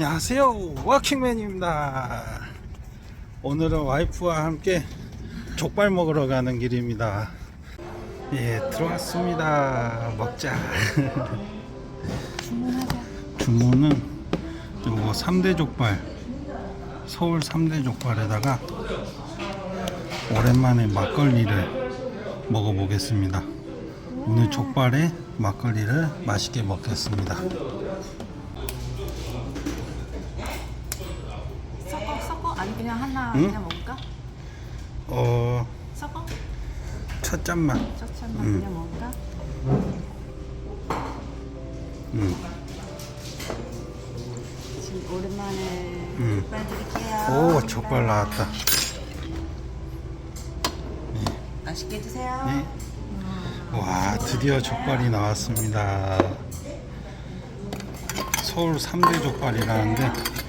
안녕하세요. 워킹맨입니다. 오늘은 와이프와 함께 족발 먹으러 가는 길입니다. 예 들어왔습니다. 먹자. 주문하자. 주문은 요거 3대 족발 서울 3대 족발에다가 오랜만에 막걸리를 먹어보겠습니다. 오늘 족발에 막걸리를 맛있게 먹겠습니다 섞어 섞어 아니 그냥 하나 응? 그냥 먹을까? 어... 섞어 첫 잔만 섞어만 음. 그냥 먹을까? 음. 지금 오랜만에 음. 족발 드릴게요. 오 족발 나왔다 맛있게 드세요. 네. 와 드디어 족발이 나왔습니다 서울 3대 족발이라는데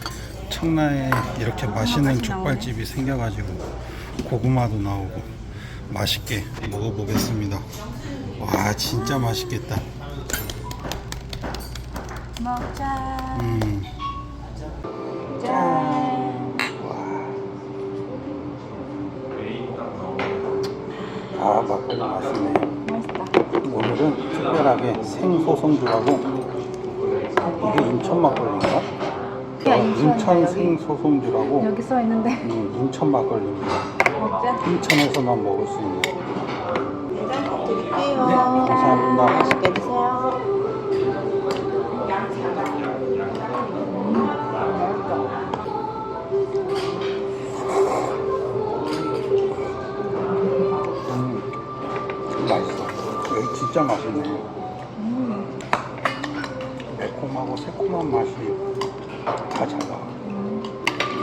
청라에 이렇게 맛있는 맛이 족발집이 생겨가지고 고구마도 나오고 맛있게 먹어보겠습니다 와 진짜 맛있겠다 먹자. 음. 짠. 아 막걸리 맛있네요 맛있다. 오늘은 특별하게 생소송주라고 이게 인천 막걸리 인가? 야, 어, 인천. 생소송주라고 여기 써 있는데 음, 인천 막걸리입니다. 인천에서만 먹을 수 있는. 드릴게요. 네, 감사합니다. 맛있게 드세요. 음, 맛있어. 여기 진짜 맛있네. 다잘 나와.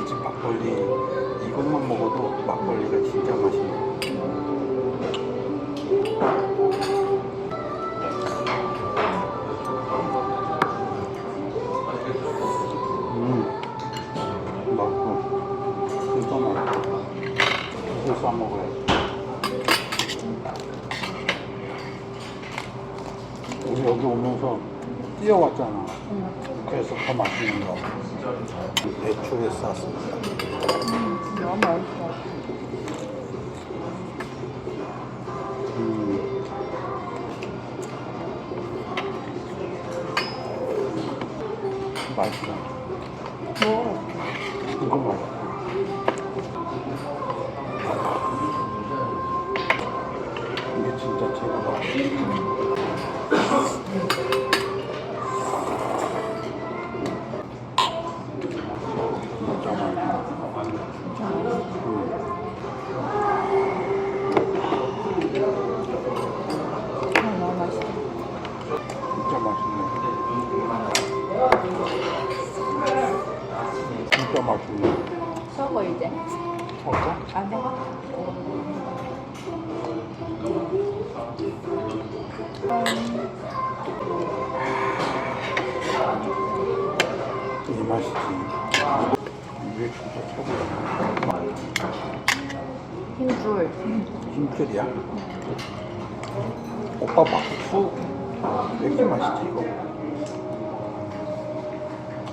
이집 막걸리 이것만 먹어도 막걸리가 진짜 맛있네. 음. 우리 여기 오면서 뛰어왔잖아. 그 래서 더 맛있는 거. 배추에 쌌습니다. 너무 맛있어. 음. 맛있어. 뭐? 이거 맛있어. 안 썩어? 이 맛이지. 이게 진짜 최고야. 힘줄. 힘줄이야? 오빠 막수 왜 이렇게 맛있지 이거?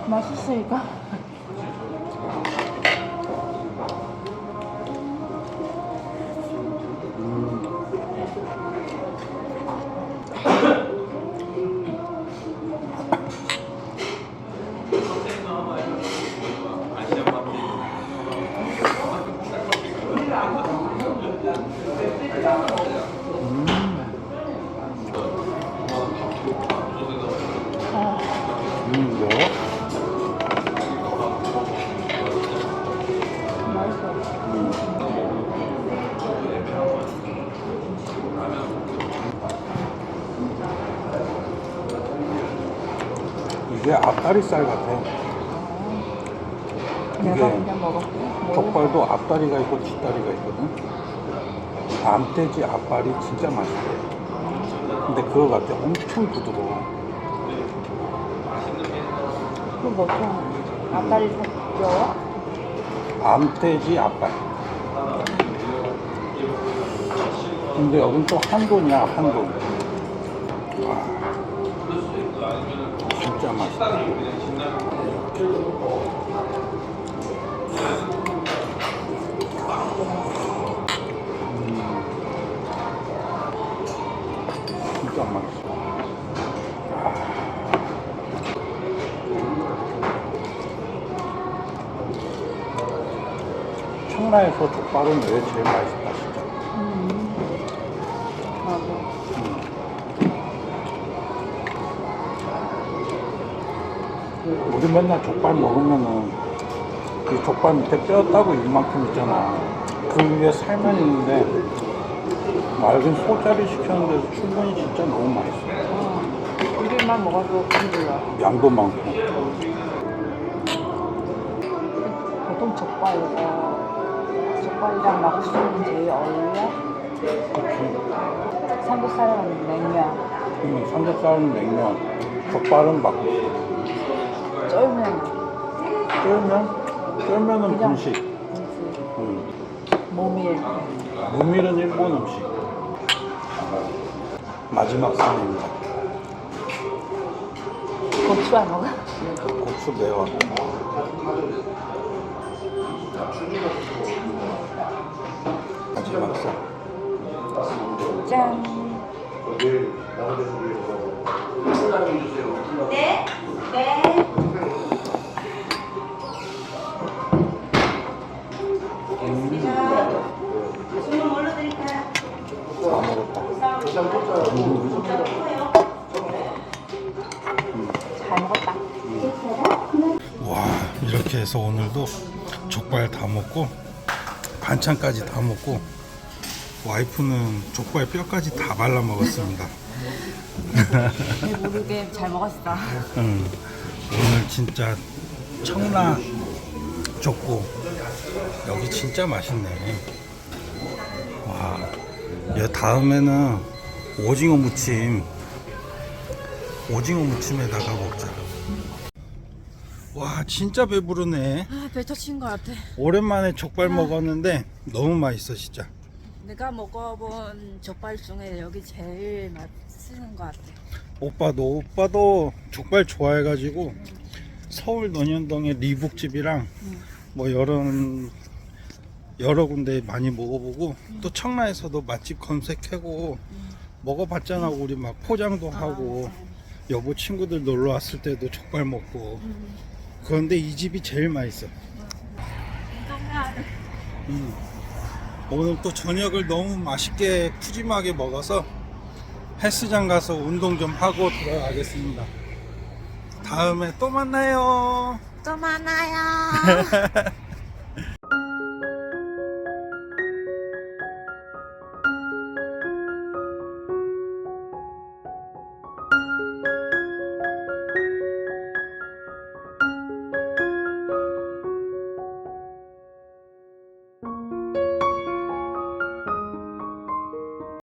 맛있으니까. 이게 앞다리살 같아. 내가 이게 그냥 먹었고. 족발도 앞다리가 있고 뒷다리가 있거든. 암돼지 앞발이 진짜 맛있대. 근데 그거 같아. 엄청 부드러워. 그 보통 앞다리 섞여. 암돼지 앞발. 근데 여긴 또 한돈이야, 한돈. 와. 진짜 맛있다. 음. 진짜 맛있어. 청라에서 족발은 왜 제일 맛있다 진짜. 우리 맨날 족발 먹으면은 그 족발 밑에 뼈 따고 이만큼 있잖아. 그 위에 살만 있는데 맑은 소자리 시켰는데 충분히 진짜 너무 맛있어. 어. 우리만 먹어도 배불러. 양도 많고. 보통 족발이가 족발이랑 막국수는 제일 어울려. 삼겹살은 냉면, 음, 삼겹살은 냉면, 족발은 막 쫄면, 쫄면? 쫄면은 그냥. 분식. 음. 모밀. 무밀은 일본 음식. 마지막 상입니다. 고추 안 먹어? 고추 매워. 마지막 상. 짠. 다 잘 먹었다. 와 이렇게 해서 오늘도 족발 다 먹고 반찬까지 다 먹고 와이프는 족발 뼈까지 다 발라 먹었습니다. 배 모르게 잘 먹었어. 응. 오늘 진짜 청라 족고 여기 진짜 맛있네. 와, 야 다음에는 오징어 무침, 오징어 무침에다가 먹자. 와, 진짜 배부르네. 아, 배 터친 것 같아. 오랜만에 족발 먹었는데 너무 맛있어 진짜. 내가 먹어본 족발 중에 여기 제일 맛있는 것 같아. 오빠도 오빠도 족발 좋아해가지고 서울 논현동에 리북집이랑 뭐 여러 여러 군데 많이 먹어보고 또 청라에서도 맛집 검색하고 먹어봤잖아 우리 막 포장도 하고 여보 친구들 놀러 왔을 때도 족발 먹고 그런데 이 집이 제일 맛있어. 음. 오늘 또 저녁을 너무 맛있게 푸짐하게 먹어서 헬스장 가서 운동 좀 하고 들어가겠습니다. 다음에 또 만나요. 또 만나요.